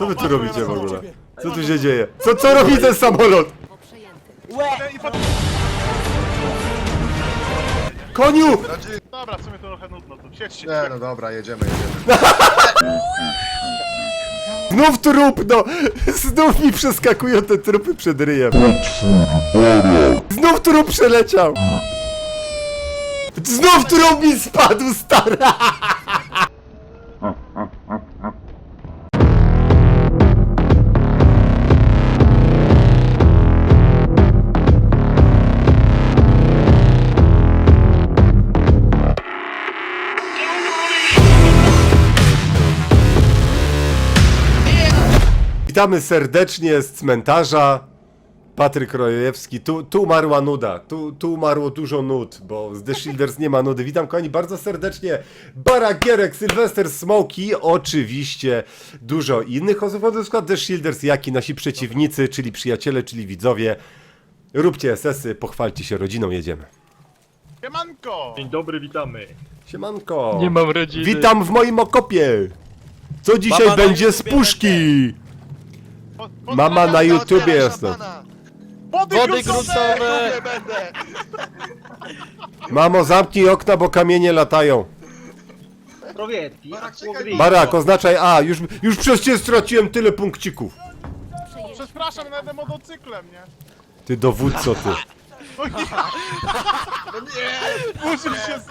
Co wy tu robicie w ogóle? Co tu się dzieje? Co, co robi ten samolot? Koniu! Dobra, w sumie to trochę nudno tu. Siedźcie. nie no dobra, jedziemy, jedziemy. Znów trup, no! Znów mi przeskakują te trupy przed ryjem. Znów trup przeleciał! Znów trup mi spadł, stara! Witamy serdecznie z cmentarza. Patryk Rojewski. Tu, tu umarła nuda. Tu, tu umarło dużo nud, bo z The Shielders nie ma nudy. Witam kochani bardzo serdecznie. Baragierek, Sylwester Smoki, oczywiście dużo innych osób. Na przykład The Shielders, jak i nasi przeciwnicy, czyli przyjaciele, czyli widzowie. Róbcie SS-y, pochwalcie się rodziną, jedziemy. Siemanko! Dzień dobry, witamy. Siemanko. Nie mam rodziny. Witam w moim okopie. Co dzisiaj na będzie z puszki? Mama na YouTubie jestem. Wody, Wody! Nie będę! Mamo, zamknij okna, bo kamienie latają. Prowietki, Barak, czekaj, akłogry. Barak, oznaczaj A, już, już przez ciebie straciłem tyle punkcików. Przepraszam, jadę motocyklem, nie? Ty dowódco, ty. O nie! No nie! Burzył się z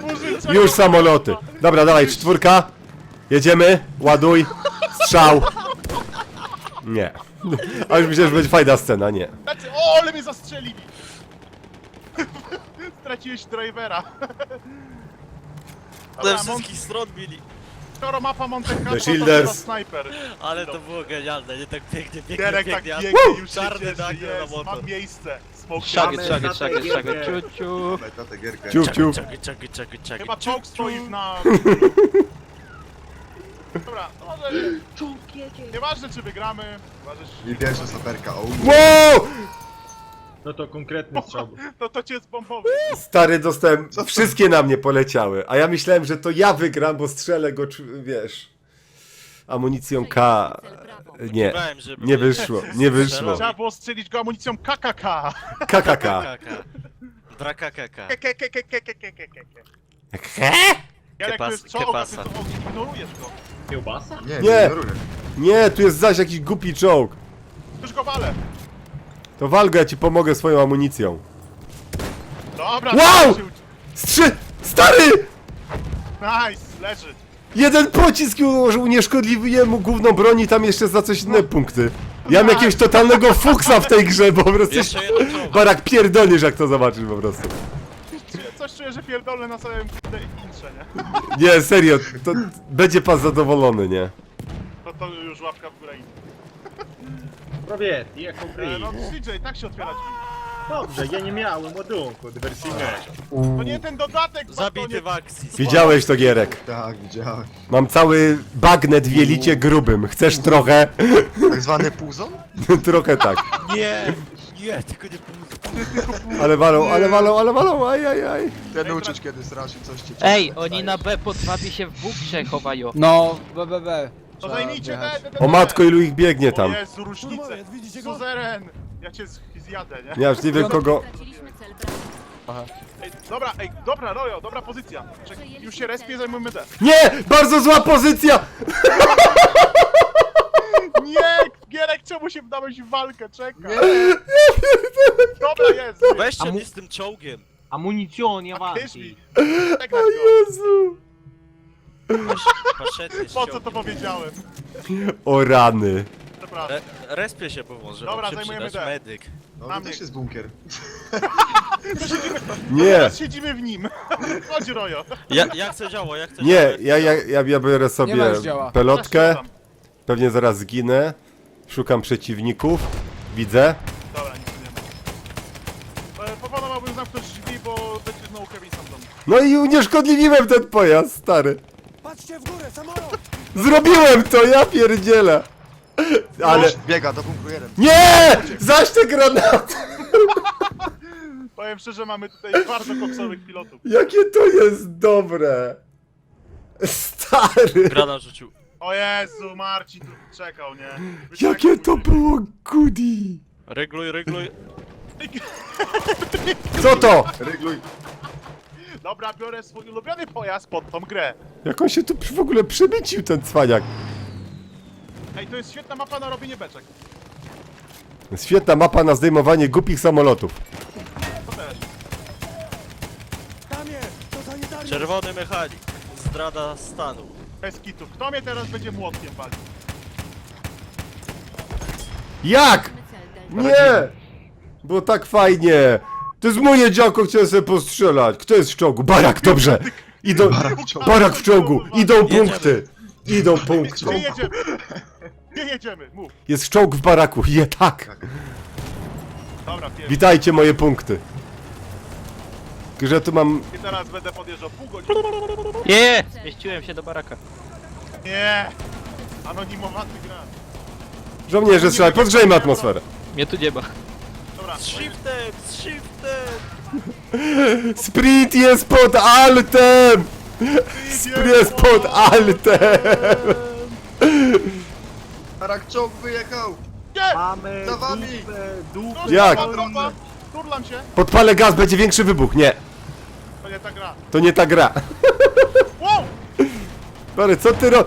Burzył czego- Już samoloty. Dobra, dawaj, czwórka. Jedziemy, ładuj, strzał. Nie. A już myślałem, że będzie fajna scena, nie. Znaczy, o, ale mnie zastrzelili! Straciłeś drivera. Ze Dobra, Mon- wszystkich stron bili. skoro mapa Monte Carlo, to Shielders. chyba snajper. Ale to było genialne, nie tak pięknie, pięknie, Derek tak pięknie. biegnie, już się Czarny cieszy, nagle na jest, motor. mam miejsce. Smoke Szagę, mamy. szagę, szagę, szagę, ciu, ciu. Na gierkę. Ciup, ciup. Czekaj, czekaj, czekaj, czekaj. Chyba czołg stoi na... Dobra, to może... Nieważne czy wygramy, ważne czy... I pierwsza saperka, o Wow! No to konkretny strzał. No to cię zbombowy. Stary, dostałem, wszystkie na mnie poleciały. A ja myślałem, że to ja wygram, bo strzelę go, czu- wiesz, amunicją K. Nie, żeby- nie wyszło, nie wyszło. Trzeba było strzelić go amunicją KKK. KKK. Kaka. Draka kaka. Jarek, to Kepas- jest czołg, a ty to ignorujesz go. Kiełbasa? Nie, Nie. nie ignoruję. Nie, tu jest zaś jakiś głupi czołg. Już go walę. To walgo, ja ci pomogę swoją amunicją. Dobra, Wow! się Strzy... Stary! Nice, leży. Jeden pocisk ułożył unieszkodliwie mu główną broni, tam jeszcze za coś inne punkty. Ja mam jakiegoś totalnego fuksa w tej grze, po prostu. Jeszcze jeden czołg. Barak pierdolisz, jak to zobaczysz po prostu. Że pierdolę na całym kurde intrze, nie? Nie, serio, to będzie pan zadowolony, nie? To, to już łapka w górę idzie. Prowietki, jak E. No CJ, tak się otwiera drzwi. Dobrze, ja nie miałem ładunku dywersyjnego. To nie ten dodatek, Zabity w akcji. Widziałeś to, Gierek. Tak, widziałem. Mam cały bagnet w jelicie grubym. Chcesz trochę? Tak zwany puzon? trochę tak. Nie, nie, tylko nie. Ale walą, ale walą, ale walą, aj, aj, aj. Kiedy uczyć, kiedy straszy, coś ci Ej, oni na B pod się w bukrze chowają. No, BBB. To zajmijcie te, te, te, O matko, ilu ich biegnie tam. O Jezu, różnice. Widzicie go? Suzeren. Ja cię z- zjadę, nie? Ja już nie wiem kogo... Straciliśmy cel. Ej, dobra, ej, dobra, Rojo, dobra pozycja. Czek, już się respie, zajmujemy D. Nie! Bardzo zła pozycja! Nie! Gierek, czemu się wdałeś w walkę? Czekaj. Dobra, jest. Weźcie mnie z tym czołgiem. Amunicjon, ja Tyżmi. walki. Żegnać go. Jezu. Po co to powiedziałem? O rany. Przepraszam. Re, respie się pomoże, Dobra, Dobra, się zajmujemy przydać D. medyk. No to mnie. też jest bunkier. Nie, Teraz siedzimy w nim. Chodź, Rojo. Ja, jak chcę działo, jak chcę nie, działo, ja, ja, ja, ja biorę sobie działa. pelotkę. Pewnie zaraz zginę. Szukam przeciwników. Widzę. Dobra, nic nie ma. E, Proponowałbym zamknąć drzwi, bo będzie znowu Kevin sam do mnie. No i unieszkodliwiłem ten pojazd, stary. Patrzcie w górę, samolot! Zrobiłem to, ja pierdzielę. Ale... Już Biega do bunkru jeden. Nie! Zaś te granaty! Powiem szczerze, mamy tutaj bardzo koksowych pilotów. Jakie to jest dobre. Stary. Grana rzucił. O Jezu, Marcin tu czekał, nie? Jakie Wyczekał to mój było goodie! Rygluj, rygluj. Co to? Rygluj. Dobra, biorę swój ulubiony pojazd pod tą grę. Jak on się tu w ogóle przemycił, ten cwaniak? Ej, to jest świetna mapa na robienie beczek. Świetna mapa na zdejmowanie głupich samolotów. To też. Czerwony mechanik. Zdrada stanu. Bez kitów. Kto mnie teraz będzie młotkiem walił? Jak? Nie! Było tak fajnie! To jest moje działko, chciałem sobie postrzelać. Kto jest w czołgu? Barak, dobrze! Idą... Barak w czołgu. Barak w czołgu! Idą punkty! Idą punkty! Gdzie jedziemy? Gdzie jedziemy? Mów. Jest czołg w baraku, je tak! Dobra, pierwszy. Witajcie moje punkty. Tylko, że tu mam... I teraz będę podjeżdżał pół godziny. Je! Zmieściłem się do baraka. Nie! Anonimowaty gra. Żołnierze strzelaj, podgrzejmy atmosferę. Mnie tu nie ma. Dobra, Z shiftem, z shiftem. Sprint jest pod altem! Sprint jest pod altem! Barak czołg wyjechał. Nie! Mamy Za wami. dupę, dupę. Jak? Turlam się. Podpalę gaz, będzie większy wybuch. Nie, To nie ta gra. to nie ta gra. Wow! Bary, co ty ro...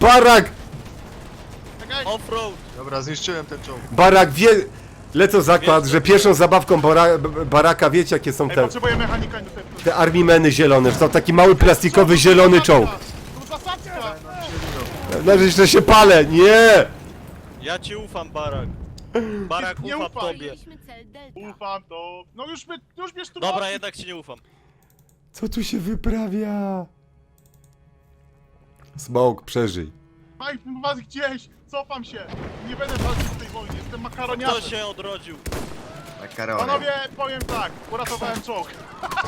Barak! Czekaj. Offroad. Dobra, zniszczyłem ten czołg. Barak wie... Lecą zakład, że pierwszą zabawką bara... baraka, wiecie jakie są Ej, te... potrzebuję mechanika do tego. Te armimeny zielone, że to taki mały plastikowy zielony czołg. Zasadzka! No, że się palę, nie! Ja ci ufam, Barak. Barak, Nie ufam ufaj. tobie. Mieliśmy cel delta. Ufam to. No już mnie, już mnie. Dobra, jednak ci nie ufam. Co tu się wyprawia? Smoke, przeżyj. Maj was gdzieś! Cofam się! Nie będę walczył w tej wojnie, jestem Kto makaroniarzem. się odrodził? Karol. Panowie, powiem tak, uratowałem czołg.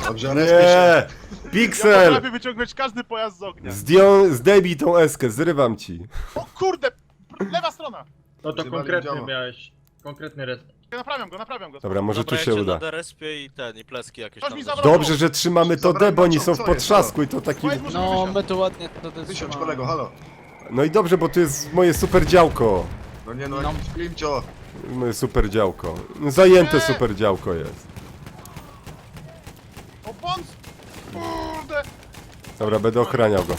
Dobrze, respię się. Nie! Ja Pixel! potrafię wyciągnąć każdy pojazd z ognia. Zdją, zdejmij tą eskę, zrywam ci. O kurde! Lewa strona! No to konkretny miałeś. Konkretny res. Naprawiam go, naprawiam go. Dobra, może Dobra, tu się uda. na derespie i ten, i pleski jakieś Ktoś tam. mi zaś- zabrał- Dobrze, że trzymamy to D, bo oni są w potrzasku i to taki... No, my tu ładnie to Wysiądź kolego, halo. No i dobrze, bo to jest moje super działko. No nie no, No. jakiś klimcio. Moje super działko. Zajęte super działko jest. O bądź! Kurde! Dobra, będę ochraniał go.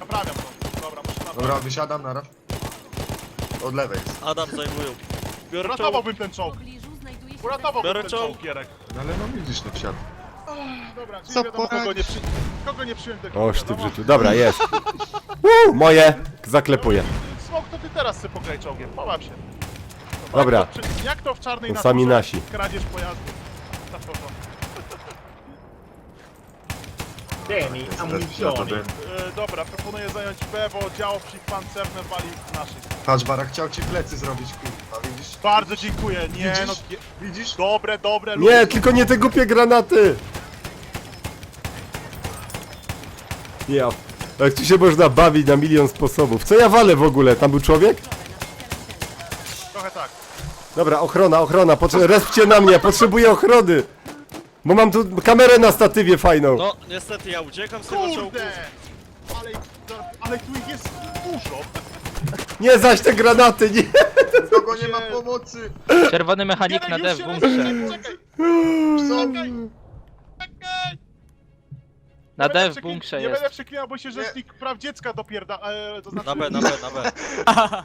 Naprawiam to. Dobra, muszę naprawić. Dobra, wysiadam, nara. Od lewej jest. Adam zajmują. Biorę czołg. Uratowałbym ten czołg. pobliżu znajduje się Uratowałbym Biorę ten czołg. czołg, Gierek. No ale no widzisz, no wsiadł. Dobra, czyli Co wiadomo, kogo nie, przy... kogo nie przyjąłem tego Oż ty w wiadomo. życiu. Dobra, jest. Woo, moje. Zaklepuję. Smok, to ty teraz sobie pograj czołgiem, pobaw się. Dobra. Jak to, przy- jak to w czarnej To naturze sami nasi. kradzież pojazdu? Na porządku. Amunicjami. ten. E, dobra, proponuję zająć B, bo dział pancerne wali w naszych. Patrz, Barak chciał ci plecy zrobić, kurwa, widzisz? Bardzo dziękuję, nie Widzisz? no, Widzisz? dobre, dobre, Nie, ludzie. tylko nie te głupie granaty. Ja. Jak tu się można bawić na milion sposobów. Co ja walę w ogóle? Tam był człowiek? Trochę tak. Dobra, ochrona, ochrona. Potrze- respcie na mnie, potrzebuję ochrony. Bo mam tu kamerę na statywie fajną. No, niestety ja uciekam z tego czołgu. Kurde! Ale, ale tu ich jest dużo. Nie zaś te granaty, nie. Kogo nie ma pomocy? Czerwony mechanik na D w się bunkrze. Czekaj? Na D w bunkrze Nie jest. będę przeklinał, bo się Nie. rzecznik praw dziecka dopierda, e, to znaczy... Na B, na B, na B.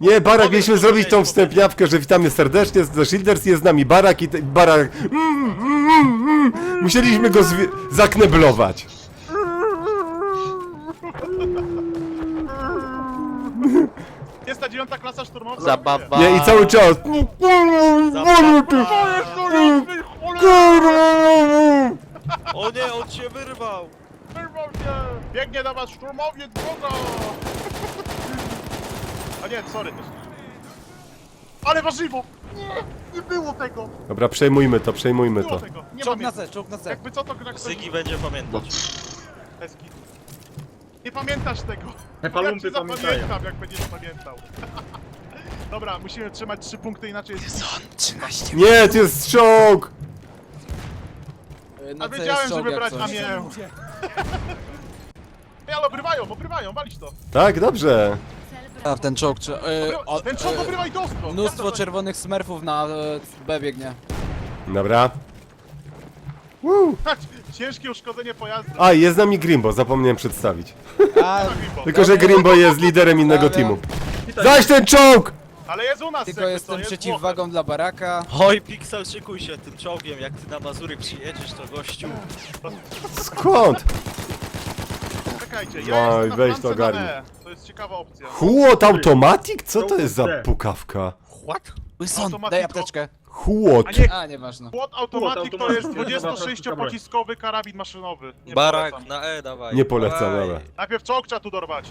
Nie, Barak, mieliśmy zrobić tą wstępniawkę, że witamy serdecznie, The Shielders jest z nami Barak i te, Barak... Mm, mm, mm. Musieliśmy go zwi- zakneblować. Jest ta dziewiąta klasa szturmowa. Zabawa. Nie, i cały czas... O nie, on się wyrwał. Wyrwał się! Biegnie do was szturmowiec Boga! A nie, sorry też. Ale warzywo! Nie, nie było tego! Dobra, przejmujmy to, przejmujmy Nie było to. tego! Nie Czołg na pamiętam. C, czołg na C. Jakby co to gra ktoś... Zygi będzie pamiętać. Eski. Nie pamiętasz tego! Hepalumpy ja cię pamiętają. zapamiętam, jak będziesz pamiętał. Dobra, musimy trzymać trzy punkty, inaczej jest... Nie, to jest czołg! Na A wiedziałem, czołg żeby brać na mię. Ej, ale obrywają, obrywają, walić to. Tak, dobrze. A w ten czołg czy... E, o, Ten czołg e, obrywa i dostro. Mnóstwo czerwonych smerfów na e, B biegnie. Dobra. Woo. Ciężkie uszkodzenie pojazdu. A, jest z nami Grimbo, zapomniałem przedstawić. A, Tylko, że Grimbo jest liderem innego teamu. Zaś ten czołg! Ale jest u nas tylko jakby jestem jest przeciwwagą dla baraka. Oj, Pixel, szykuj się tym czołgiem, jak ty na Mazury przyjedziesz, to gościu. Skąd? Włochem. Czekajcie, ja Oj, jestem na weź to flance ogarnij. na. To jest ciekawa opcja. Huot Automatic? Co to jest za pukawka? What? Wilson, Automatiko. daj apteczkę. Huot. A nie, A, nieważne. Płot automatik to jest automatyk, 26-pociskowy karabin maszynowy. Nie Barak polecam. na E, dawaj. Nie polecam, Dawaj. dobra. Najpierw czołg trzeba tu dorwać.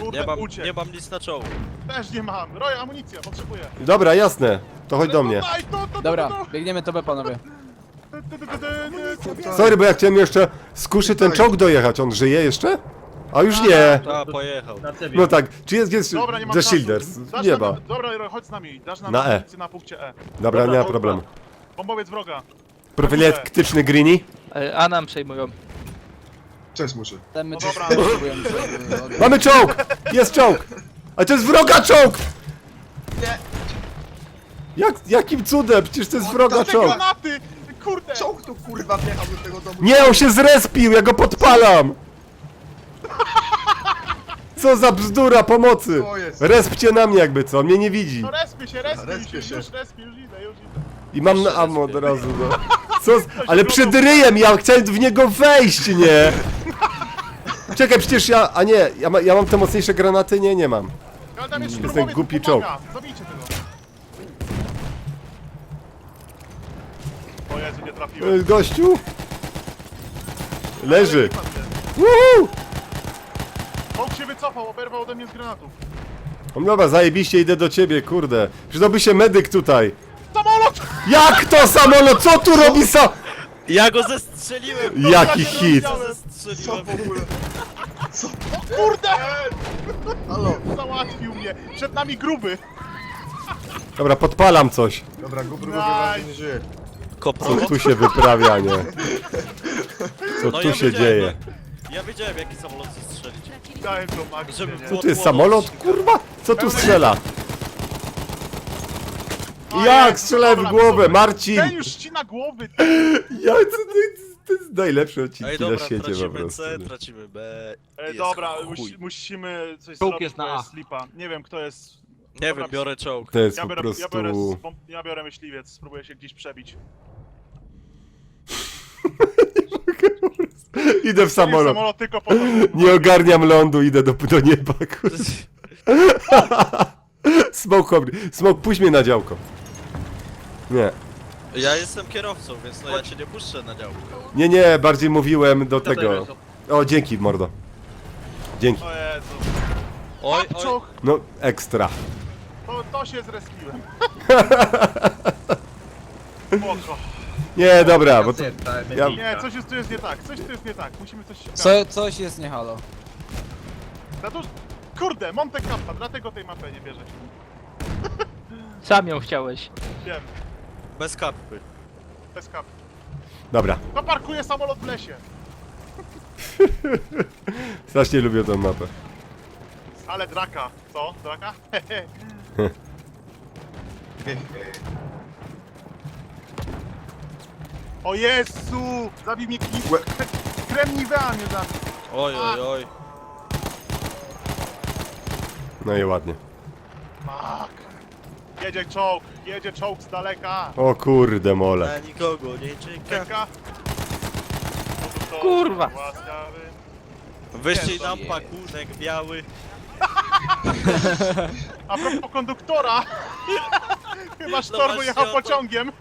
Kurde, Nie mam, uciekł. nie mam nic na czołgu. Też nie mam. Roja, amunicja, potrzebuję. Dobra, jasne. To chodź do mnie. Daj, to, to, to, Dobra, to, biegniemy to B, panowie. to, to, to, to, to, to. Sorry, bo ja chciałem jeszcze z kuszy ten czołg dojechać. On żyje jeszcze? A już nie. Ta, pojechał. Na. No tak, czy jest, jest Dobra, nie mam The czasu. Shielders? Dasz Nie nam- ma. Dobra, Roy, chodź z nami. Dasz nam Na E. amunicję na punkcie E. Dobra, nie ma problemu. Bombowiec wroga. Profilaktyczny Greenie? E, A nam przejmują. Cześć muszę. Ten my No dobra. od- Mamy czołg! Jest czołg! A to jest wroga czołg! Nie. Jak, jakim cudem? Przecież to jest O, wroga Te czołg. granaty! Kurde! Czołg tu kurwa wjechał do tego domu. Nie, on się zrespił, ja go podpalam! Co za bzdura pomocy! To jest. Respcie na mnie jakby co, on mnie nie widzi. No respię się, respię Respię się, się. już respię, już idę, już idę. I mam na ammo od razu, no. Co z... Ale przed ryjem, ja chciałem w niego wejść, nie? Czekaj, przecież ja... A nie, ja, ma, ja mam te mocniejsze granaty? Nie, nie mam. Ale tam jest Jestem szturmowiec, głupi pomaga. Zabijcie tego. O Jezu, nie trafiłem. Gościu! Leży! Woohoo! Się wycofał, oberwał ode mnie z granatów. No dobra, zajebiście idę do ciebie, kurde. Przydałby się medyk tutaj. Samolot! Jak to samolot? Co tu robi sa... Ja go zestrzeliłem! Jaki Ja się hit! Co Zestrzeliłem. w ogóle? Kurde! Halo. Załatwił mnie. Przed nami gruby. Dobra, podpalam coś. Dobra, Gubru Nice. wyraźnie nie żyje. Co tu się wyprawia, nie? Co No tu ja się wiedziałem, dzieje? Ja wiedziałem jaki samolot zestrzelić. Dałem to magię, Żeby nie? było- Co tu jest samolot? Kurwa! Co tu strzela? Jak strzelałem w głowę, Marcin! Ten już ścina głowy. Ja, co ty, to jest najlepsze Ej odcinki na dobra, świecie po tracimy prostu. C, nie? tracimy B. E, jest dobra, chuj. musi, musimy coś Czołg zrobić, jest na to A. jest slipa. Nie wiem kto jest... Nie Dobra, wiem, biorę czołg. To jest Ja po biorę, ja, biorę, prostu... ja biorę myśliwiec, spróbuję się gdzieś przebić. Idę w samolot. samolot tylko po to, żeby- Nie ogarniam lądu, idę do, do nieba, kurde. Smoke, hobby. Smoke, puść mnie na działko. Nie. Ja jestem kierowcą, więc no ja cię nie puszczę na działkę. Nie, nie, bardziej mówiłem do tego. O, dzięki, mordo. Dzięki. O Jezu. Oj, oj. No, ekstra. to, to się zreskiłem. Spoko. Nie, dobra, bo to... Ja- Nie, coś jest, tu jest nie tak, coś tu jest nie tak, musimy coś się Co, coś jest nie halo. Za dużo... Kurde, Monte Kappa, dlatego tej mapy nie bierzesz. Sam ją chciałeś. Wiem, Bez kapy. bez kap. Dobra, To parkuje samolot w lesie. strasznie lubię tę mapę. Ale draka, co? Draka? o Jezu! Zabił mnie kni... Kremniwea mnie zabił. Oj, oj, oj. No i ładnie. Fuck. Jedzie czołg, jedzie czołg z daleka. O kurde, mole. Na nikogo nie czeka. Czeka. Kurwa. Łaskawy. Wyścig nam pakunek biały. A propos konduktora. Chyba Sztormu właśnie jechał o to- pociągiem.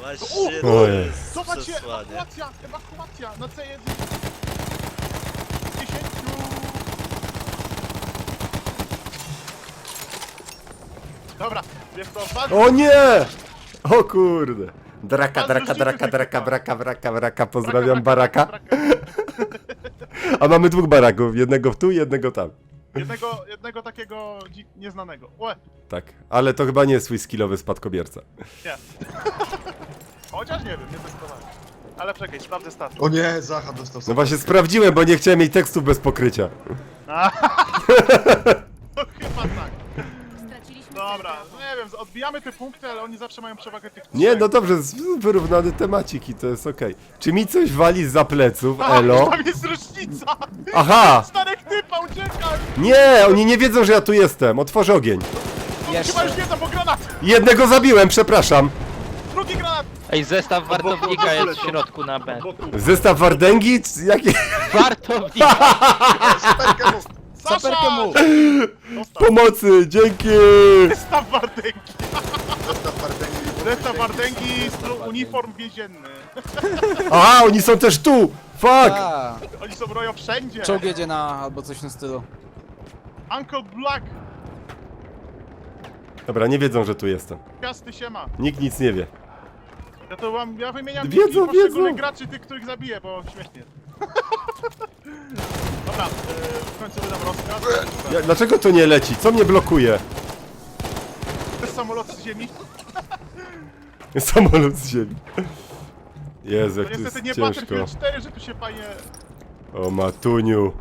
Właśnie to ojej. jest Zobaczcie, przesłanie. ewakuacja, ewakuacja na C1. Dobra, jest to bardzo... O nie! O kurde. Draka, draka, draka, draka, braka, braka, braka. Pozdrawiam baraka. A mamy dwóch baraków. Jednego tu, jednego tam. Jednego, jednego takiego dzi- nieznanego. Łe, Tak. Ale to chyba nie jest swój skillowy spadkobierca. nie. Chociaż nie wiem, nie testowałem. Ale czekaj, sprawdzę stat. O nie, Zacha dostał No właśnie sprawdziłem, bo nie chciałem mieć tekstów bez pokrycia. No chyba tak. Dobra, no nie wiem, odbijamy te punkty, ale oni zawsze mają przewagę tych Nie, no dobrze, z- wyrównany temacik i to jest okej. Czy mi coś wali za pleców, A, elo? Tam jest rocznica! Aha! Czterech typa, uciekaj! Nie, oni nie wiedzą, że ja tu jestem. Otworzę ogień. No, chyba już wiedzą, bo granat! Jednego zabiłem, przepraszam. Drugi granat! Ej, zestaw wartownika jest w środku na B. Zestaw Wardęgi? C- Jakie? Wartownika! Saperkę mu! Sasza! mu! Pomocy, dzięki! Zestaw Wardęgi! Zestaw Bardęgi. Zestaw Wardęgi, stru- uniform więzienny. Aha, oni są też tu! Fuck! A, Oni są rojo wszędzie! czołg jedzie na albo coś w tym stylu. Uncle Black! Dobra, nie wiedzą, że tu jestem. Piasty się ma. Nikt nic nie wie. Ja to wam, ja wymieniam Wiedzą, poszczególnych wiedzą. graczy, tych, których zabiję, bo śmiesznie. Dobra, yy, w końcu wydam rozkaz. Ja, dlaczego to nie leci? Co mnie blokuje? To jest samolot z ziemi. Samolot z ziemi. Jezu, To jak tu niestety jest nie ciężko. Battlefield 4, że tu się fajnie... O matuniu.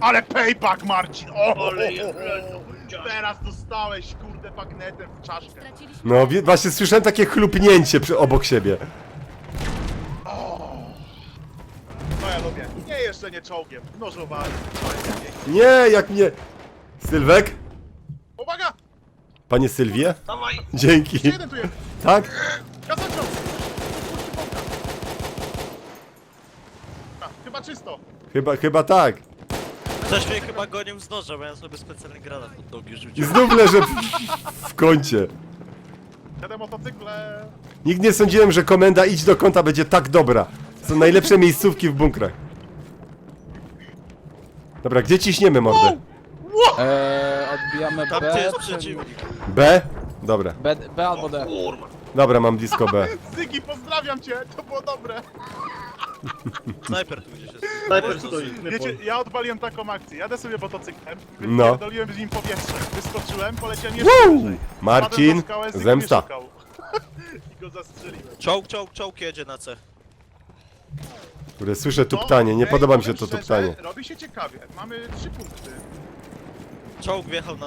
Ale payback, Marcin! O, Ale jest Teraz dostałeś, kurde, bagnetem w czaszkę. Straciliśmy No, właśnie słyszałem takie chlupnięcie przy, obok siebie. No ja lubię. Nie, jeszcze nie czołgiem. Nożowałem. Nie, jak mnie... Sylwek? Uwaga! Panie Sylwie? Dawaj! Dzięki. Jeszcze jeden tu jest. Tak? Chyba czysto. Chyba, chyba tak. Ktoś mnie chyba gonił z noża, bo ja sobie specjalny granat pod nogi I rzucił. znów leżę w, w kącie. Jadę motocykle. Nigdy nie sądziłem, że komenda idź do kąta będzie tak dobra. Są najlepsze miejscówki w bunkrach. Dobra, gdzie ciśniemy mordę? Eee, odbijamy Tam B. gdzie jest czy- przeciwnik. B? Dobra, B, B albo D. dobra, mam blisko B. Zygi, pozdrawiam cię, to było dobre. Snajper tu gdzieś jest. Snajper stoi. Wiecie, ja odpaliłem taką akcję. Jadę sobie motocyklem, No. wypierdoliłem z nim powietrze, wyskoczyłem, poleciałem jeszcze wyżej. Marcin, na skałę, Zygi zemsta. szukał. I go zastrzeliłem. Czołg, czołg, czołg jedzie na C. Kurde, słyszę tuptanie, nie podoba mi się to tuptanie. Robi się ciekawie. Mamy trzy punkty. Czołg wjechał na...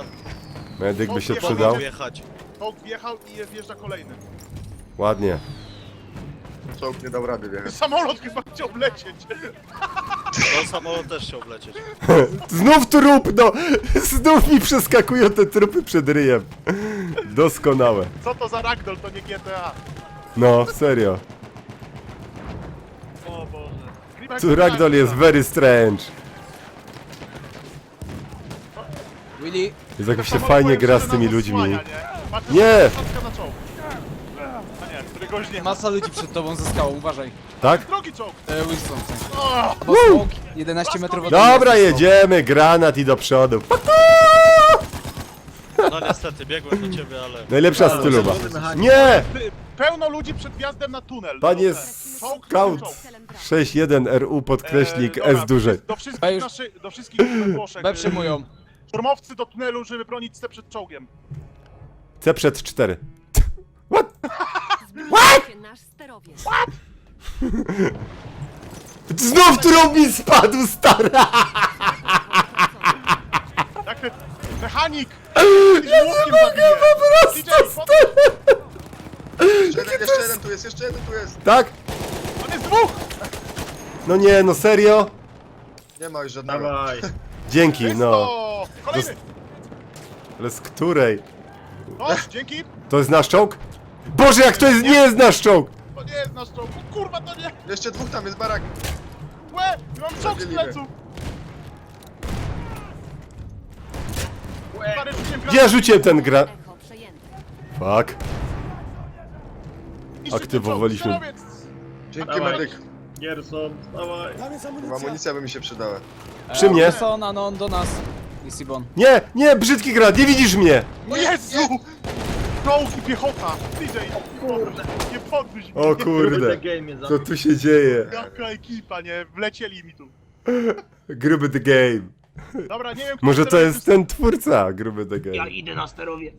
Medyk by się przydał. wjechać. Czołg wjechał i jest wjeżdża kolejny. Ładnie. Czołg nie dał rady wjechać. Samolot chyba chciał lecieć. No samolot też chciał wlecieć. Znów trup, no! Znów mi przeskakują te trupy przed ryjem. Doskonałe. Co to za ragdoll, to nie GTA. No, serio. Gribek Tu Ragdoll jest very strange. Willy, Jest jak się fajnie gra z tymi ludźmi. nie? Patrz, to Nie! jest posadzka na czołg. A nie, któregoś nie ma. masa ludzi przed tobą ze skałą, uważaj. Tak? Drugi czołg. E, Wilson, w sensie. O! Bo smoke 11 metrów od Dobra, mnie jest jedziemy, granat i do przodu. No niestety, biegłem do ciebie, ale... Najlepsza stylowa. Nie! Pełno ludzi przed wjazdem na tunel. Panie Czołg, Scout czołg. celem wroga. 61 RU podkreśnik E, dobra, S duże. Do wszystkich, już- naszy, do wszystkich Włoszech. B przyjmują. Szturmowcy do tunelu, żeby bronić C przed czołgiem. C przed 4. Zbliża się nasz sterowiec. Znów trup mi spadł, stara! Jak ten mechanik! Ja nie mogę po prostu Jeszcze jeden, jeszcze jeden tu jest, jeszcze jeden tu jest. Tak? Dwóch! No nie, no serio? Nie ma już żadnego. Dawaj. Dzięki, no. Kolejny! Ale z której? O, dzięki! To jest nasz czołg? Boże, jak to jest, nie jest nasz czołg! To nie jest nasz czołg. O kurwa, to nie! Jeszcze dwóch tam jest barak. Łe! Mam czołg z pleców! Stary, rzuciłem ja rzuciłem ten gra... Echo przejęte. Fuck. Aktywowaliśmy. Sterowiec! Dzięki Dawaj. medyk. Gerson, dawaj. Amunicja by mi się przydała. Przy mnie? Wilson, Anon, do nas. I Sibon. Nie, nie, brzydki gra, nie widzisz mnie! O Jezu! Czołg i piechota! DJ, kurde, nie podwyż mnie. O The kurde, game jest co tu się dzieje? Jaka ekipa, nie? Wlecieli mi tu. Gruby the game. Dobra, nie wiem, kto Może to jest ten twórca Gruby the game. idę na sterowie.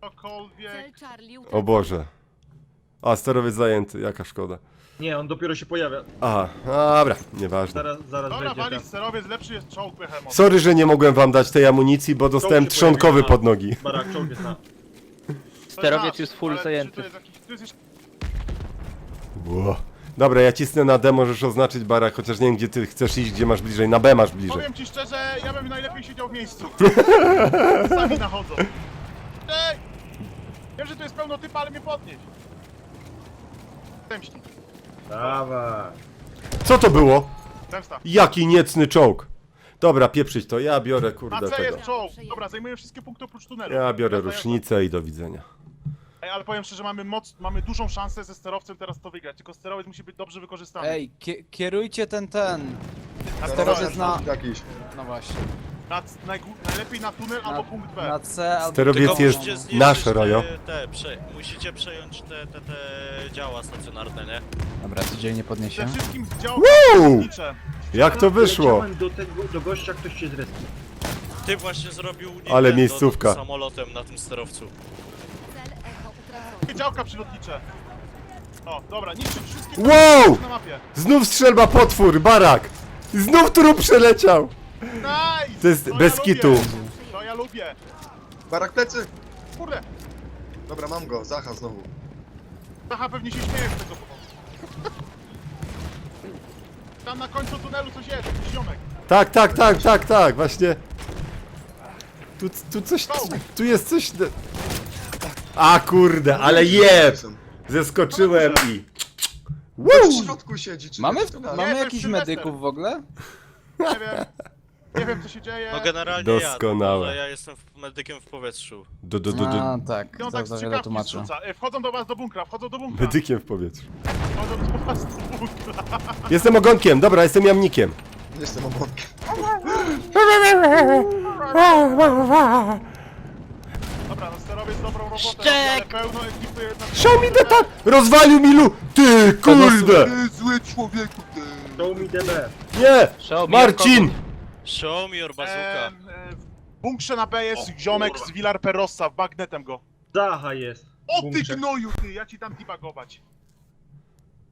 Cokolwiek. Cel Charlie O Boże. A, sterowiec zajęty, jaka szkoda. Nie, on dopiero się pojawia. Aha, dobra, nieważne. Zaraz, zaraz Dobra, będzie walić sterowiec, lepszy jest czołg Behemoth. Sorry, że nie mogłem wam dać tej amunicji, bo dostałem się trzonkowy pod nogi. Barak, czołg jest na. Sterowiec jest full zajęty. To jest jakiś, to jest jeszcze... Ło. Dobra, ja cisnę na D, możesz oznaczyć barak, chociaż nie wiem gdzie ty chcesz iść, gdzie masz bliżej. Na B masz bliżej. Powiem ci szczerze, ja bym najlepiej siedział w miejscu. Sami nachodzą. Ej! Wiem, że tu jest pełno typa, ale mnie podnieś. Zemścić. Dawaj. Co to było? Zemsta. Jaki niecny czołg. Dobra, pieprzyć to, ja biorę Na kurde C tego. jest czołg. Dobra, zajmuję wszystkie punkty oprócz tunelu. Ja biorę Dobra, rusznicę i do widzenia. Ej, ale powiem szczerze, mamy moc, mamy dużą szansę ze sterowcem teraz to wygrać, tylko sterowiec musi być dobrze wykorzystany. Ej, kie- kierujcie ten, ten. na sterowiec na- Jakiś. No właśnie. Na, najgó- najlepiej na tunel albo punkt B. Na C albo... Sterowiec Tylko jest musicie zniszczyć nasz, te- Rojo. Te, prze, musicie przejąć te, te, te działa stacjonarne, nie? Dobra, codziennie podniesie. Przede wszystkim działki Woo! lotnicze. Jak to wyszło? Leciałem do, tego, do gościa, ktoś się zrespił. Ty właśnie zrobił Ale Nintendo miejscówka. samolotem na tym sterowcu. Cel echo utracony. Działka przylotnicze. O, dobra, wszystkie Wow! na mapie. Znów strzelba potwór, barak! Znów trup przeleciał! Nice! To jest ja bez lubię. kitu. To ja lubię. Barak plecy! Kurde, Dobra, mam go, Zacha znowu. Zacha pewnie się śmieje z tego powodu. Tam na końcu tunelu coś jest, jakiś ziomek. Tak, tak, tak, tak, tak, właśnie. Tu, tu coś, tu jest coś... do- A kurde, ale jeb! Zeskoczyłem i... W środku siedzi, czy Mamy, nie? w, To mamy to jakichś medyków w ogóle? Nie wiem. Nie wiem co się dzieje. No generalnie Doskonałe. ja, ale ja jestem w- medykiem w powietrzu. Do, do, do, A, do. tak, I on za, tak za wiele strzykawki tłumaczę. zrzuca. E, Wchodzą do was do bunkra, wchodzą do bunkra. Medykiem w powietrzu. Wchodzą do was do bunkra. Jestem ogonkiem, dobra, jestem jamnikiem. Jestem obłądkiem. Dobra, no sterowiec dobrą robotę, Szczek! robi, ale pełno ekipy na... Show me the ta... Rozwalił mi lu... Ty, kurde! Ty zły człowieku, ty! Show me DB. Nie! Show me Marcin! Show me your bazooka. Em, e, w bunkrze na B jest ziomek z Villar Perossa, magnetem go. Zacha jest. O ty Bunkrze. gnoju ty, ja ci dam debugować.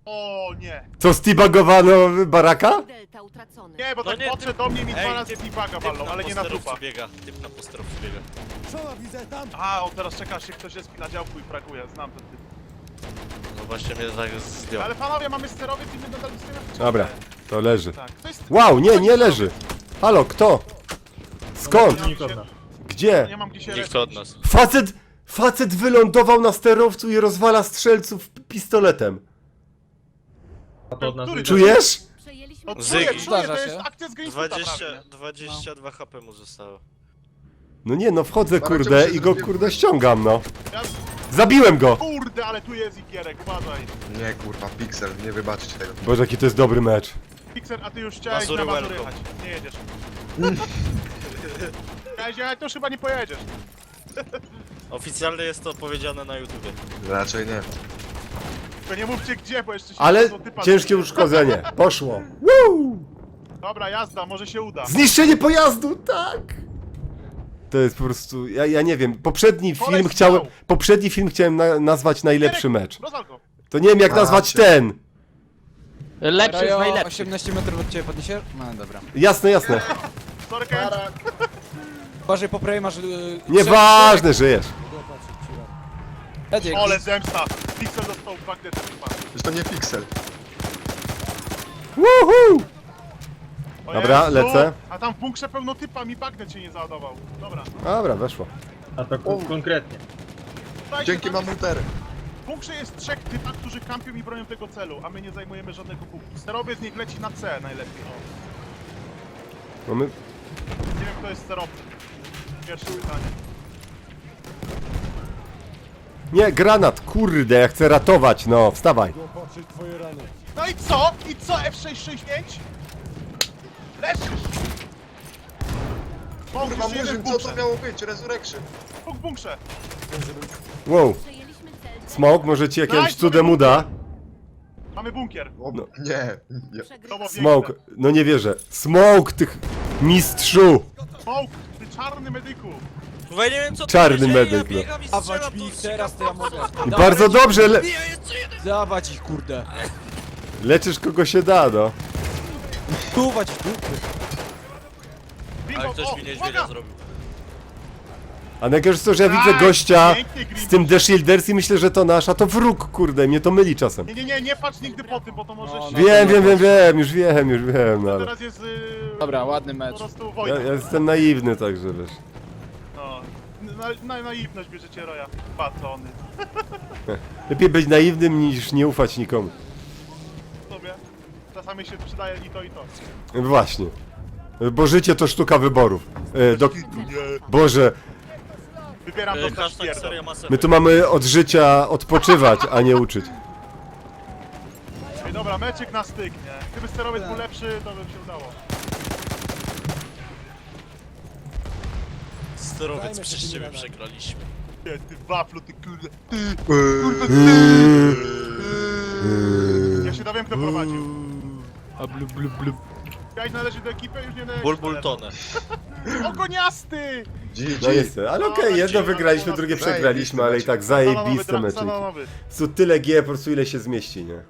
O nie. Co, stibagowano baraka? Delta utracony. Nie, bo No tak nie, podszedł typ- do mnie mi dwa razy typ- debuga na ale nie na trupa. biega. Typ na posterowcu biega. A, on teraz czeka, się ktoś respi na działku i fraguje, znam ten typ. No właśnie mnie tak zdjął. Ale panowie, mamy sterowiec i my nadal w Dobra, to leży. Tak. To jest... Wow, nie, nie leży. Halo, kto? Skąd? Gdzie? Nie mam gdzie się Nikt od nas. Facet, facet wylądował na sterowcu i rozwala strzelców pistoletem. Od nas Który Czujesz? Przejęliśmy No Zygi. czuję, czuję, Zdarza to jest się. akcja z Greenfoota 20, prawie, nie? 22 HP mu zostało. No nie, no wchodzę, kurde, i go, kurde, ściągam, no. Zabiłem go! Kurde, ale tu jest Ikierek, uważaj. Nie kurwa, Pixel, nie wybaczyć tego. Boże, jaki to jest dobry mecz. Pixel, a ty już chciałeś Mazury na Mazury welcome. jechać. Nie jedziesz. Chciałeś jechać, to już chyba nie pojedziesz. Oficjalnie jest to powiedziane na YouTubie. Raczej nie. Tylko nie mówcie gdzie, bo jeszcze się Ale do typa ciężkie uszkodzenie. Poszło. Woo! Dobra, jazda, może się uda. Zniszczenie pojazdu, tak! To jest po prostu, ja, ja nie wiem, poprzedni Kolej film chciałem, poprzedni film chciałem na, nazwać najlepszy mecz. Rozwal go. To nie wiem jak A, nazwać cię. ten. Lepszy z Rajo, najlepszych. 18 metrów od ciebie podniesie? No dobra. Jasne, jasne. Kent. Uważaj, po prawej masz... Yy, Nieważne, żyjesz. Edzie, Ole zemsta. Pixel dostał magnetem. Przecież to nie Pixel. Woohoo! O Dobra, Jezu, lecę. A tam w bunkrze pełno typa, mi bagnet się nie załadował. Dobra. Dobra, weszło. A to kon- konkretnie. Dzięki tam jest- mamutery. W bunkrze jest trzech typa, którzy kampią i bronią tego celu, a my nie zajmujemy żadnego punktu. Sterowiec niech leci na C najlepiej. O. Mamy... Nie wiem kto jest sterowcem. Pierwsze pytanie. Nie, granat, kurde, ja chcę ratować, no, wstawaj. No i co? I co F665? Leżysz! Kurwa, Kurwa, jeden Murzyn, w co bunkrze. to miało być? Resurrection. Dwóch w bunkrze. Wow. Smoke, może ci jakiegoś Nice, cudem uda. Mamy bunkier. O, No. Nie, nie. To było. Smoke, no nie wierzę. Smoke, tych mistrzu. Smoke, ty czarny medyku. Ja nie wiem co Czarny dzieje, medyk, ja no. biegam i strzelam Dawać tu mi ich teraz, to ja mogę. I bardzo dobrze, le Nie, jeszcze jeden! Dawać ich, kurde. leczysz kogo się da, no. Tuwać w dupy. Ale ktoś o, mi niedźwiedzia uwaga! zrobił. A najgorsze jest to, że ja widzę Tak, gościa pięknie, Green. z tym The Shielders i myślę, że to nasz, a to wróg, kurde, mnie to myli czasem. Nie, nie, nie, nie patrz nigdy po tym, bo to może No, się... no. Wiem, wiem, wiem, wiem, już wiem, już wiem, no ale... Teraz jest... Yy, Dobra, ładny Po mecz. prostu Ja, wojna. ja jestem naiwny, także wiesz. No. Na, na naiwność bierzecie Roya. Bacony. Lepiej być naiwnym niż nie ufać nikomu. Sobie. Czasami się przydaje i to, i to. Właśnie. Bo życie to sztuka wyborów. E, do... Boże, Wybieram E, dostać Hashtag pierdol. seria masery. my tu mamy od życia odpoczywać, a nie uczyć. Ej, dobra, meczyk na styk, nie? Gdyby sterowiec był lepszy, to by się udało. Sterowiec przez ciebie przegraliśmy. Nie, ty waflu, ty kurde. Ja się dowiem, kto prowadził. A blub, blub, blub. Jaj należy do ekipy, już nie na Ból Bultonę. Ogoniasty! GG. No jest, ale okej, No, jedno ale wygraliśmy, no, drugie przegraliśmy, ale i tak zajebiste salonowy. Tu tyle gier, po prostu ile się zmieści, nie?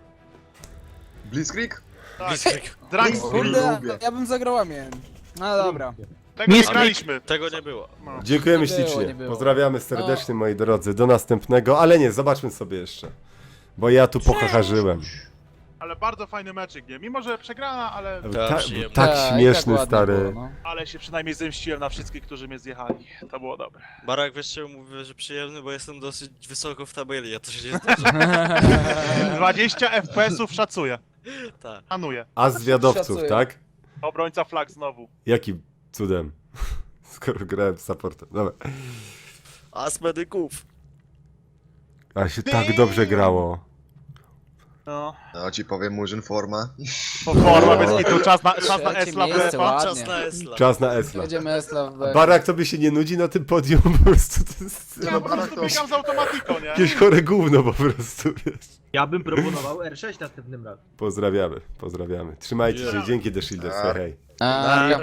Blitzkrieg? Tak. Kurde, lubię. ja bym zagrał Amien. No dobra. Tego nie graliśmy. Tego nie było. No. Dziękujemy Nie było, ślicznie. nie było. Pozdrawiamy serdecznie, moi drodzy. Do następnego, ale nie, zobaczmy sobie jeszcze. Bo ja tu pochacharzyłem. Ale bardzo fajny meczyk, nie? Mimo, że przegrana, ale, Ta, przyjemnie. tak i śmieszny, ładnie stary. było, no. ale się przynajmniej zemściłem na wszystkich, którzy mnie zjechali. To było dobre. Barak wiesz czemu mówię, że przyjemny, bo jestem dosyć wysoko w tabeli, ja to się nie zdarzy. 20 FPS-ów szacuję. tak. A Szanuję. z zwiadowców, Szacuję. tak? Obrońca flag znowu. Jakim cudem? Skoro grałem z supportem. Dobra. A z medyków. A się tak dobrze grało. No. No ci powiem, Murzyn forma. Po forma bez kitu, czas na, czas na Trzecie Esla miejsce, WF-a. ładnie. Czas na Esla. Czas na Esla. Jedziemy Esla w B. Barak tobie się nie nudzi na tym podium, po prostu to jest Ja po prostu biegam z automatiko, nie? jakieś chore gówno po prostu, wiesz. Ja bym proponował R6 następnym razem. Pozdrawiamy, pozdrawiamy. Trzymajcie się, dzięki The Shielders, Tak. hej. A, ja-